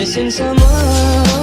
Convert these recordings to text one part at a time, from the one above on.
Missing someone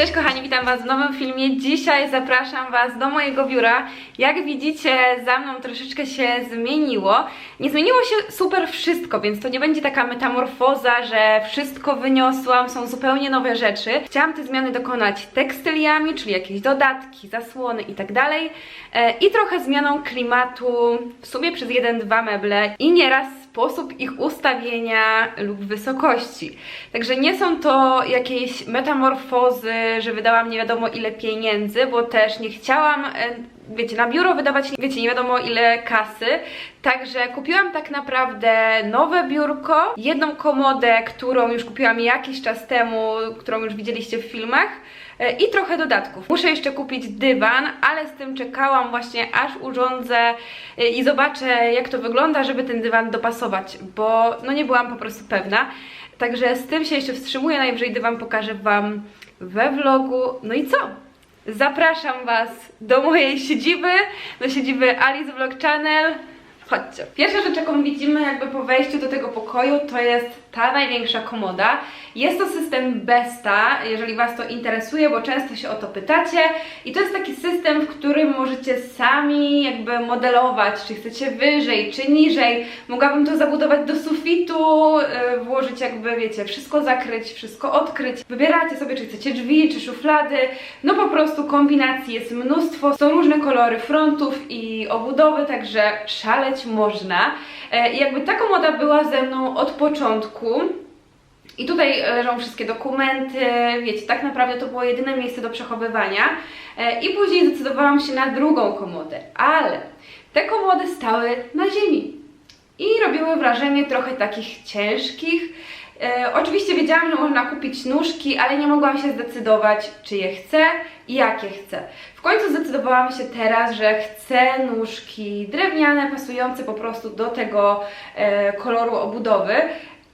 Cześć kochani, witam Was w nowym filmie. Dzisiaj zapraszam Was do mojego biura. Jak widzicie, za mną troszeczkę się zmieniło. Nie zmieniło się super wszystko, więc to nie będzie taka metamorfoza, że wszystko wyniosłam, są zupełnie nowe rzeczy. Chciałam te zmiany dokonać tekstyliami, czyli jakieś dodatki, zasłony i tak. E, I trochę zmianą klimatu, w sumie przez jeden, dwa meble i nieraz sposób ich ustawienia lub wysokości. Także nie są to jakieś metamorfozy, że wydałam nie wiadomo ile pieniędzy, bo też nie chciałam, e, wiecie, na biuro wydawać, wiecie, nie wiadomo ile kasy. Także kupiłam tak naprawdę nowe biurko, jedną komodę, którą już kupiłam jakiś czas temu, którą już widzieliście w filmach i trochę dodatków. Muszę jeszcze kupić dywan, ale z tym czekałam właśnie aż urządzę e, i zobaczę jak to wygląda, żeby ten dywan dopasować, bo no nie byłam po prostu pewna. Także z tym się jeszcze wstrzymuję, najwyżej dywan pokażę Wam we vlogu. No i co? Zapraszam Was do mojej siedziby, do siedziby Alice Vlog Channel. Chodźcie. Pierwsza rzecz, jaką widzimy jakby po wejściu do tego pokoju, to jest ta największa komoda. Jest to system Besta, jeżeli Was to interesuje, bo często się o to pytacie. I to jest taki system, w którym możecie sami jakby modelować, czy chcecie wyżej, czy niżej. Mogłabym to zabudować do sufitu, yy, włożyć jakby, wiecie, wszystko zakryć, wszystko odkryć. Wybieracie sobie, czy chcecie drzwi, czy szuflady. No po prostu kombinacji jest mnóstwo. Są różne kolory frontów i obudowy, także szaleć można. E, jakby ta komoda była ze mną od początku. I tutaj leżą wszystkie dokumenty, wiecie, tak naprawdę to było jedyne miejsce do przechowywania. E, I później zdecydowałam się na drugą komodę, ale te komody stały na ziemi i robiły wrażenie trochę takich ciężkich. E, oczywiście wiedziałam, że można kupić nóżki, ale nie mogłam się zdecydować, czy je chcę i jakie chcę. W końcu zdecydowałam się teraz, że chcę nóżki drewniane, pasujące po prostu do tego e, koloru obudowy.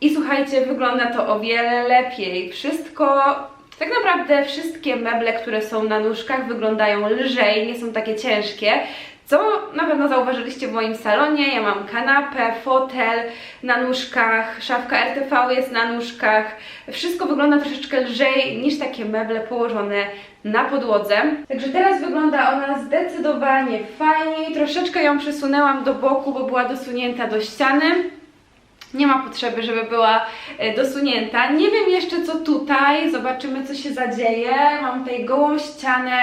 I słuchajcie, wygląda to o wiele lepiej. Wszystko, tak naprawdę wszystkie meble, które są na nóżkach wyglądają lżej, nie są takie ciężkie. Co na pewno zauważyliście w moim salonie, ja mam kanapę, fotel na nóżkach, szafka RTV jest na nóżkach. Wszystko wygląda troszeczkę lżej niż takie meble położone na podłodze. Także teraz wygląda ona zdecydowanie fajniej. Troszeczkę ją przesunęłam do boku, bo była dosunięta do ściany. Nie ma potrzeby, żeby była e, dosunięta. Nie wiem jeszcze co tutaj, zobaczymy co się zadzieje. Mam tutaj gołą ścianę.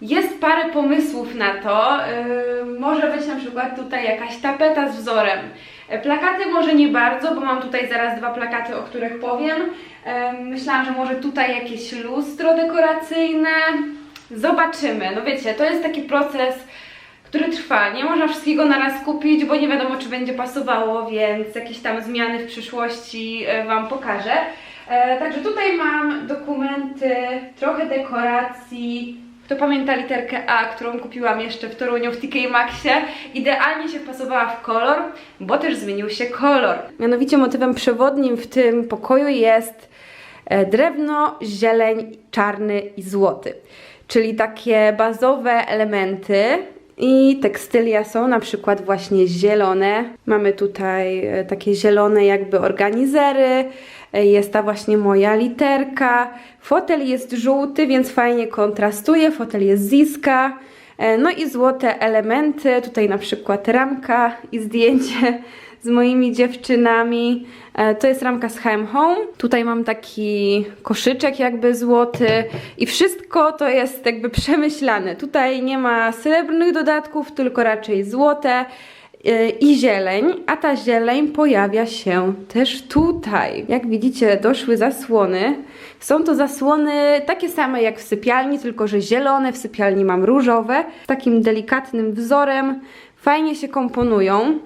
Jest parę pomysłów na to. Yy, może być na przykład tutaj jakaś tapeta z wzorem. E, Plakaty może nie bardzo, bo mam tutaj zaraz dwa plakaty, o których powiem. Myślałam, że może tutaj jakieś lustro dekoracyjne. Zobaczymy. No wiecie, to jest taki proces, który trwa. Nie można wszystkiego na raz kupić, bo nie wiadomo, czy będzie pasowało, więc jakieś tam zmiany w przyszłości e, Wam pokażę. E, Także tutaj mam dokumenty, trochę dekoracji. Kto pamięta literkę A, którą kupiłam jeszcze w Toruniu w TK Maxie, idealnie się wpasowała w kolor, bo też zmienił się kolor. Mianowicie motywem przewodnim w tym pokoju jest e, drewno, zieleń, czarny i złoty. Czyli takie bazowe elementy, i tekstylia są na przykład właśnie zielone. Mamy tutaj e, takie zielone jakby organizery. E, Jest ta właśnie moja literka. Fotel jest żółty, więc fajnie kontrastuje. Fotel jest ziska. E, No i złote elementy. Tutaj na przykład ramka i zdjęcie z moimi dziewczynami. E, To jest ramka z H&M Home. Tutaj mam taki koszyczek jakby złoty i wszystko to jest jakby przemyślane. Tutaj nie ma srebrnych dodatków, tylko raczej złote i zieleń, a ta zieleń pojawia się też tutaj. Jak widzicie, doszły zasłony. Są to zasłony takie same jak w sypialni, tylko że zielone, w sypialni mam różowe, takim delikatnym wzorem. Fajnie się komponują.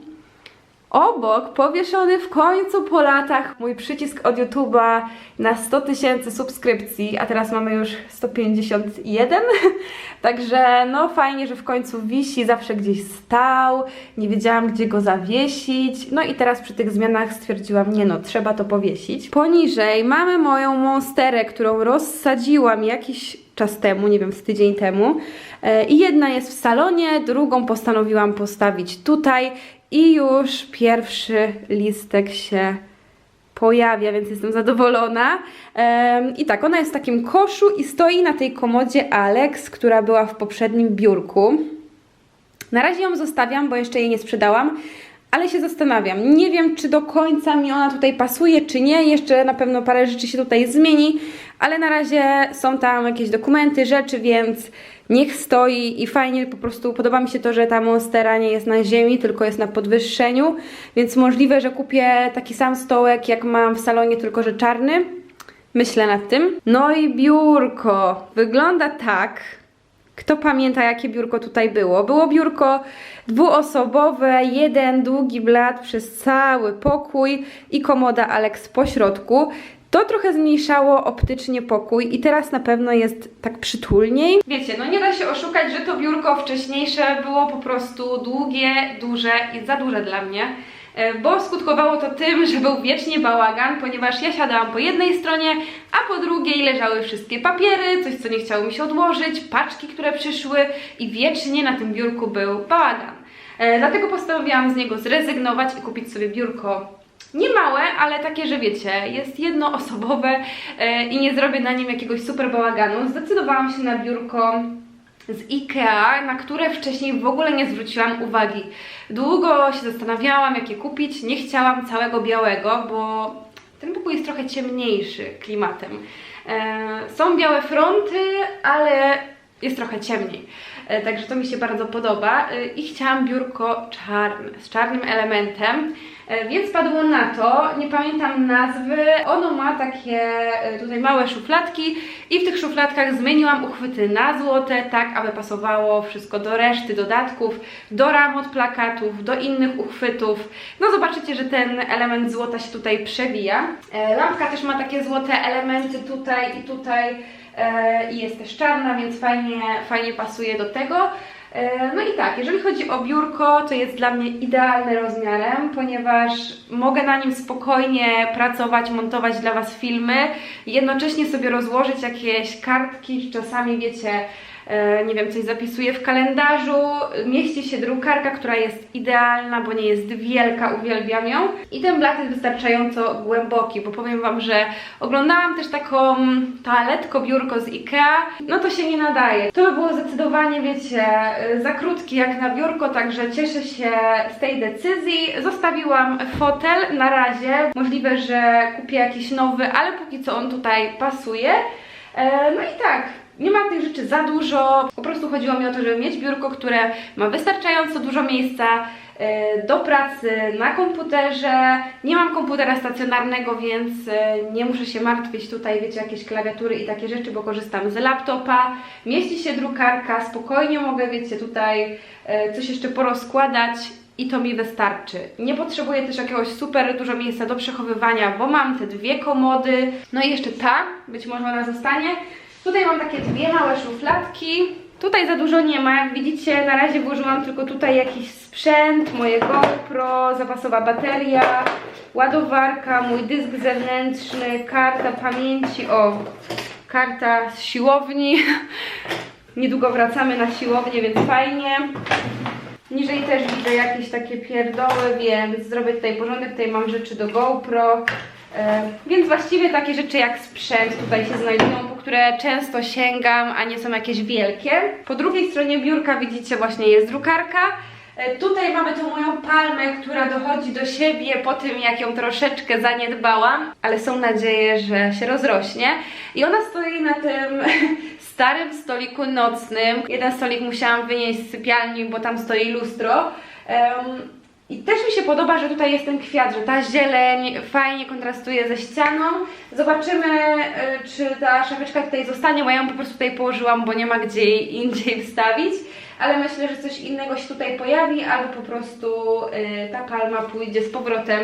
Obok powieszony w końcu po latach mój przycisk od YouTube'a na 100 tysięcy subskrypcji, a teraz mamy już 151. Także no fajnie, że w końcu wisi, zawsze gdzieś stał, nie wiedziałam gdzie go zawiesić. No i teraz przy tych zmianach stwierdziłam, nie no, trzeba to powiesić. Poniżej mamy moją monsterę, którą rozsadziłam jakiś czas temu, nie wiem, z tydzień temu. E, I jedna jest w salonie, drugą postanowiłam postawić tutaj i już pierwszy listek się pojawia, więc jestem zadowolona. I tak, ona jest w takim koszu i stoi na tej komodzie Alex, która była w poprzednim biurku. Na razie ją zostawiam, bo jeszcze jej nie sprzedałam, ale się zastanawiam. Nie wiem, czy do końca mi ona tutaj pasuje, czy nie. Jeszcze na pewno parę rzeczy się tutaj zmieni, ale na razie są tam jakieś dokumenty, rzeczy, więc niech stoi i fajnie po prostu podoba mi się to, że ta monstera nie jest na ziemi, tylko jest na podwyższeniu, więc możliwe, że kupię taki sam stołek, jak mam w salonie, tylko że czarny. Myślę nad tym. No i biurko. Wygląda tak. Kto pamięta, jakie biurko tutaj było? Było biurko dwuosobowe, jeden długi blat przez cały pokój i komoda Alex po środku. To trochę zmniejszało optycznie pokój i teraz na pewno jest tak przytulniej. Wiecie, no nie da się oszukać, że to biurko wcześniejsze było po prostu długie, duże i za duże dla mnie. E, Bo skutkowało to tym, że był wiecznie bałagan, ponieważ ja siadałam po jednej stronie, a po drugiej leżały wszystkie papiery, coś co nie chciało mi się odłożyć, paczki, które przyszły i wiecznie na tym biurku był bałagan. E, Dlatego postanowiłam z niego zrezygnować i kupić sobie biurko nie małe, ale takie, że wiecie, jest jednoosobowe e, i nie zrobię na nim jakiegoś super bałaganu. Zdecydowałam się na biurko z IKEA, na które wcześniej w ogóle nie zwróciłam uwagi. Długo się zastanawiałam, jakie kupić. Nie chciałam całego białego, bo ten pokój jest trochę ciemniejszy klimatem. E, są białe fronty, ale jest trochę ciemniej. E, Także to mi się bardzo podoba i chciałam biurko czarne, z czarnym elementem, więc padło na to, nie pamiętam nazwy, ono ma takie e, tutaj małe szufladki i w tych szufladkach zmieniłam uchwyty na złote, tak aby pasowało wszystko do reszty dodatków, do ram od plakatów, do innych uchwytów. No zobaczycie, że ten element złota się tutaj przewija. E, Lampka też ma takie złote elementy tutaj i tutaj e, i jest też czarna, więc fajnie, fajnie pasuje do tego. E, No i tak, jeżeli chodzi o biurko, to jest dla mnie idealny rozmiarem, ponieważ mogę na nim spokojnie pracować, montować dla Was filmy, jednocześnie sobie rozłożyć jakieś kartki, czasami wiecie, nie wiem, coś zapisuję w kalendarzu, mieści się drukarka, która jest idealna, bo nie jest wielka, uwielbiam ją i ten blat jest wystarczająco głęboki, bo powiem Wam, że oglądałam też taką toaletko biurko z Ikea, no to się nie nadaje. To by było zdecydowanie, wiecie, za krótki jak na biurko, także cieszę się z tej decyzji. Zostawiłam fotel na razie, możliwe, że kupię jakiś nowy, ale póki co on tutaj pasuje. E, No i tak, nie ma tych rzeczy za dużo. Po prostu chodziło mi o to, żeby mieć biurko, które ma wystarczająco dużo miejsca e, do pracy na komputerze. Nie mam komputera stacjonarnego, więc e, nie muszę się martwić tutaj, wiecie, jakieś klawiatury i takie rzeczy, bo korzystam z laptopa. Mieści się drukarka, spokojnie mogę, wiecie, tutaj e, coś jeszcze porozkładać i to mi wystarczy. Nie potrzebuję też jakiegoś super dużo miejsca do przechowywania, bo mam te dwie komody. No i jeszcze ta, być może ona zostanie. Tutaj mam takie dwie małe szufladki. Tutaj za dużo nie ma, jak widzicie, na razie włożyłam tylko tutaj jakiś sprzęt, moje GoPro, zapasowa bateria, ładowarka, mój dysk zewnętrzny, karta pamięci, o, karta z siłowni. Niedługo wracamy na siłownię, więc fajnie. Niżej też widzę jakieś takie pierdoły, więc zrobię tutaj porządek. Tutaj mam rzeczy do GoPro. E, więc właściwie takie rzeczy jak sprzęt tutaj się znajdują, po które często sięgam, a nie są jakieś wielkie. Po drugiej stronie biurka widzicie właśnie jest drukarka. E, Tutaj mamy tą moją palmę, która dochodzi do siebie po tym, jak ją troszeczkę zaniedbałam, ale są nadzieję, że się rozrośnie. I ona stoi na tym starym stoliku nocnym. Jeden stolik musiałam wynieść z sypialni, bo tam stoi lustro. I też mi się podoba, że tutaj jest ten kwiat, że ta zieleń fajnie kontrastuje ze ścianą. Zobaczymy, e, czy ta szafeczka tutaj zostanie, bo ja ją po prostu tutaj położyłam, bo nie ma gdzie jej indziej wstawić. Ale myślę, że coś innego się tutaj pojawi, albo po prostu e, ta palma pójdzie z powrotem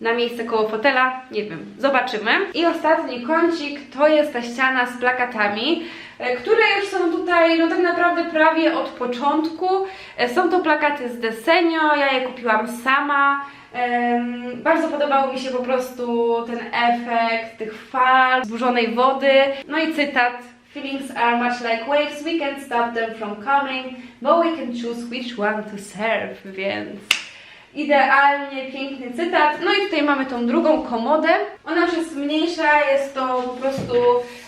na miejsce koło fotela. Nie wiem, zobaczymy. I ostatni kącik to jest ta ściana z plakatami, które już są tutaj, no tak naprawdę prawie od początku. E, Są to plakaty z Desenio, ja je kupiłam sama. Bardzo podobał mi się po prostu ten efekt tych fal, zburzonej wody. No i cytat. Feelings are much like waves, we can stop them from coming, but we can choose which one to serve, więc idealnie piękny cytat. No i tutaj mamy tą drugą komodę. Ona już jest mniejsza, jest to po prostu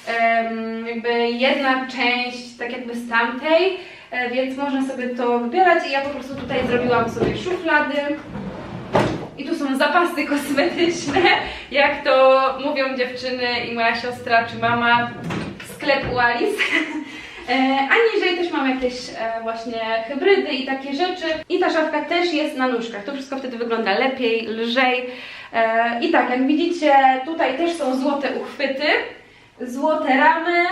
em, jakby jedna część, tak jakby z tamtej, e, więc można sobie to wybierać i ja po prostu tutaj zrobiłam sobie szuflady. I tu są zapasy kosmetyczne, jak to mówią dziewczyny i moja siostra czy mama, sklep u Alice. E, A też mam jakieś e, właśnie hybrydy i takie rzeczy. I ta szafka też jest na nóżkach. To wszystko wtedy wygląda lepiej, lżej. E, I tak, jak widzicie, tutaj też są złote uchwyty, złote ramy.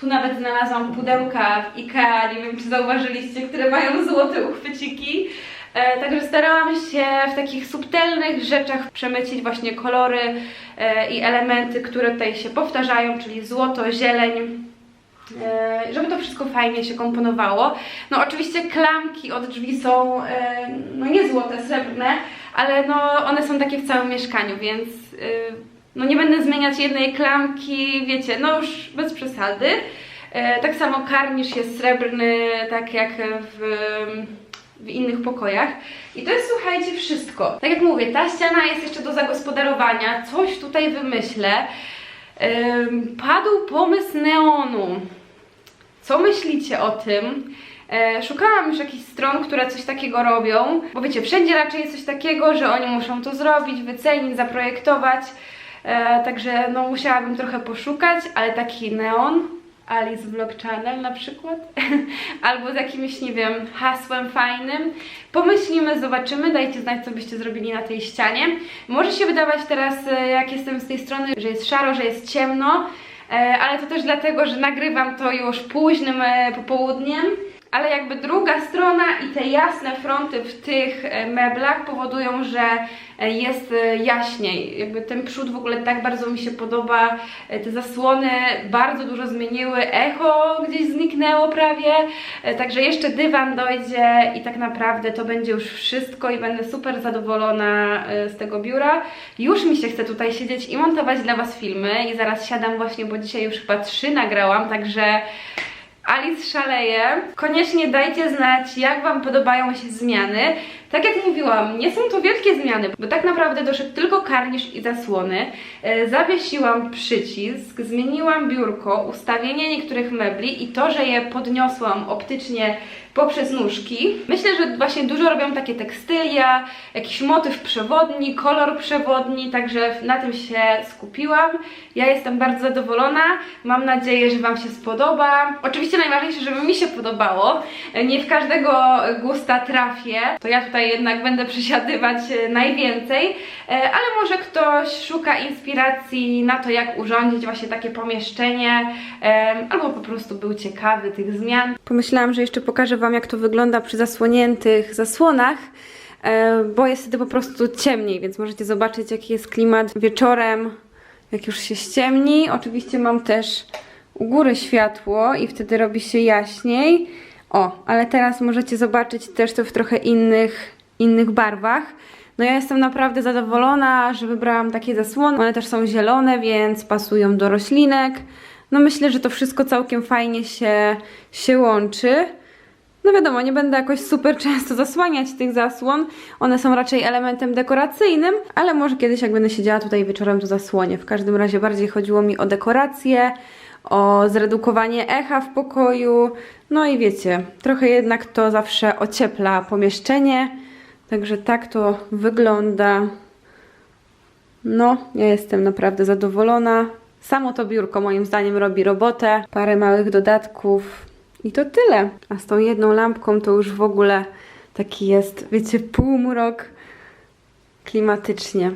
Tu nawet znalazłam pudełka w IKEA, nie wiem czy zauważyliście, które mają złote uchwyciki. Także starałam się w takich subtelnych rzeczach przemycić właśnie kolory i elementy, które tutaj się powtarzają, czyli złoto, zieleń, żeby to wszystko fajnie się komponowało. No oczywiście klamki od drzwi są e, no nie złote, srebrne, ale no one są takie w całym mieszkaniu, więc e, no nie będę zmieniać jednej klamki, wiecie, no już bez przesady. E, tak samo karnisz jest srebrny, tak jak w w innych pokojach. I to jest, słuchajcie, wszystko. Tak jak mówię, ta ściana jest jeszcze do zagospodarowania, coś tutaj wymyślę. Ym, padł pomysł neonu. Co myślicie o tym? E, szukałam już jakichś stron, które coś takiego robią, bo wiecie, wszędzie raczej jest coś takiego, że oni muszą to zrobić, wycenić, zaprojektować. E, także no musiałabym trochę poszukać, ale taki neon, Alice Vlog Channel na przykład, albo z jakimś, nie wiem, hasłem fajnym. Pomyślimy, zobaczymy, dajcie znać, co byście zrobili na tej ścianie. Może się wydawać teraz, e, jak jestem z tej strony, że jest szaro, że jest ciemno, ale to też dlatego, że nagrywam to już późnym e, popołudniem. Ale jakby druga strona i te jasne fronty w tych e, meblach powodują, że e, jest e, jaśniej. Jakby ten przód w ogóle tak bardzo mi się podoba. Te zasłony bardzo dużo zmieniły. Echo gdzieś zniknęło prawie. Także jeszcze dywan dojdzie i tak naprawdę to będzie już wszystko i będę super zadowolona z tego biura. Już mi się chce tutaj siedzieć i montować dla Was filmy i zaraz siadam właśnie, bo dzisiaj już chyba trzy nagrałam, także Alice szaleje. Koniecznie dajcie znać, jak Wam podobają się zmiany. Tak jak mówiłam, nie są to wielkie zmiany, bo tak naprawdę doszedł tylko karnisz i zasłony. E, zawiesiłam przycisk, zmieniłam biurko, ustawienie niektórych mebli i to, że je podniosłam optycznie poprzez nóżki. Myślę, że właśnie dużo robią takie tekstylia, jakiś motyw przewodni, kolor przewodni, także na tym się skupiłam. Ja jestem bardzo zadowolona, mam nadzieję, że Wam się spodoba. Oczywiście najważniejsze, żeby mi się podobało. Nie w każdego gusta trafię, to ja tutaj jednak będę przysiadywać e, najwięcej, E, ale może ktoś szuka inspiracji na to, jak urządzić właśnie takie pomieszczenie, albo po prostu był ciekawy tych zmian. Pomyślałam, że jeszcze pokażę Wam, jak to wygląda przy zasłoniętych zasłonach, e, bo jest wtedy po prostu ciemniej, więc możecie zobaczyć, jaki jest klimat wieczorem, jak już się ściemni. Oczywiście mam też u góry światło i wtedy robi się jaśniej. O, ale teraz możecie zobaczyć też to w trochę innych, innych barwach. No ja jestem naprawdę zadowolona, że wybrałam takie zasłony. One też są zielone, więc pasują do roślinek. No myślę, że to wszystko całkiem fajnie się, się łączy. No wiadomo, nie będę jakoś super często zasłaniać tych zasłon. One są raczej elementem dekoracyjnym, ale może kiedyś jak będę siedziała tutaj wieczorem to zasłonię. W każdym razie bardziej chodziło mi o dekorację, o zredukowanie echa w pokoju. No i wiecie, trochę jednak to zawsze ociepla pomieszczenie. Także tak to wygląda. No, ja jestem naprawdę zadowolona. Samo to biurko moim zdaniem robi robotę. Parę małych dodatków i to tyle. A z tą jedną lampką to już w ogóle taki jest, wiecie, półmrok klimatycznie.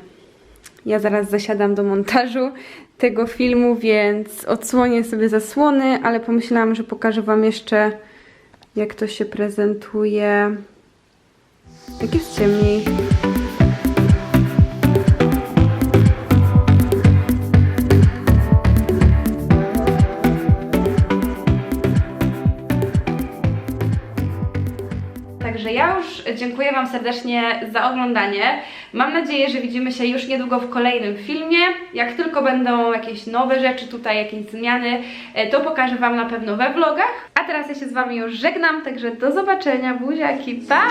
Ja zaraz zasiadam do montażu tego filmu, więc odsłonię sobie zasłony, ale pomyślałam, że pokażę Wam jeszcze, jak to się prezentuje. Jak jest ciemniej. Dziękuję Wam serdecznie za oglądanie. Mam nadzieję, że widzimy się już niedługo w kolejnym filmie. Jak tylko będą jakieś nowe rzeczy tutaj, jakieś zmiany, e, to pokażę Wam na pewno we vlogach. A teraz ja się z Wami już żegnam, także do zobaczenia, buziaki, pa!